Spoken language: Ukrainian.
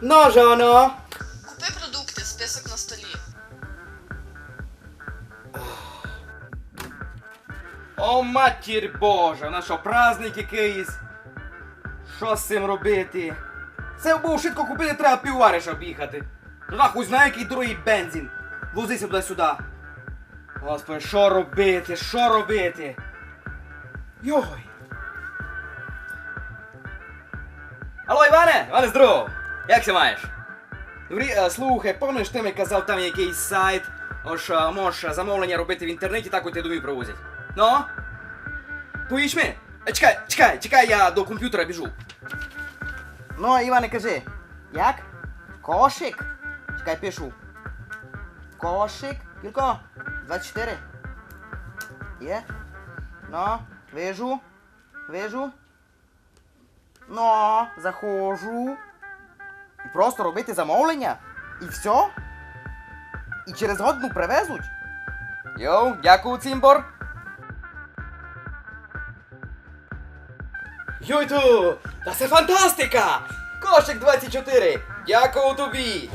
Ну, жоно. Купи продукти, список на столі. О, матір Божа, на що, праздник якийсь? Що з цим робити? Це був швидко купити, треба піввариша об'їхати. Ну нахуй знає, який дорогий бензин. Возися туди-сюди. Господи, що робити? Що робити? Йой. Алло, Іване! Іване, здорово! Як ти маєш? Добрі, е, слухай, помниш, ти мені казав, там якийсь сайт, ось е, можеш замовлення робити в інтернеті, так от тебе домі привозять. Ну? Поїж ми? Е, Чекай, чекай, чекай, я до комп'ютера біжу. Ну, Іване, кажи. Як? Кошик? Чекай, пишу. Кошик. Кілько? 24. Є? Ну, вижу. Вижу. Ну, заходжу. І просто робити замовлення? І все? І через годину привезуть? Йоу, дякую, Цимбор. Юту! Та це фантастика! Кошик 24! Дякую тобі!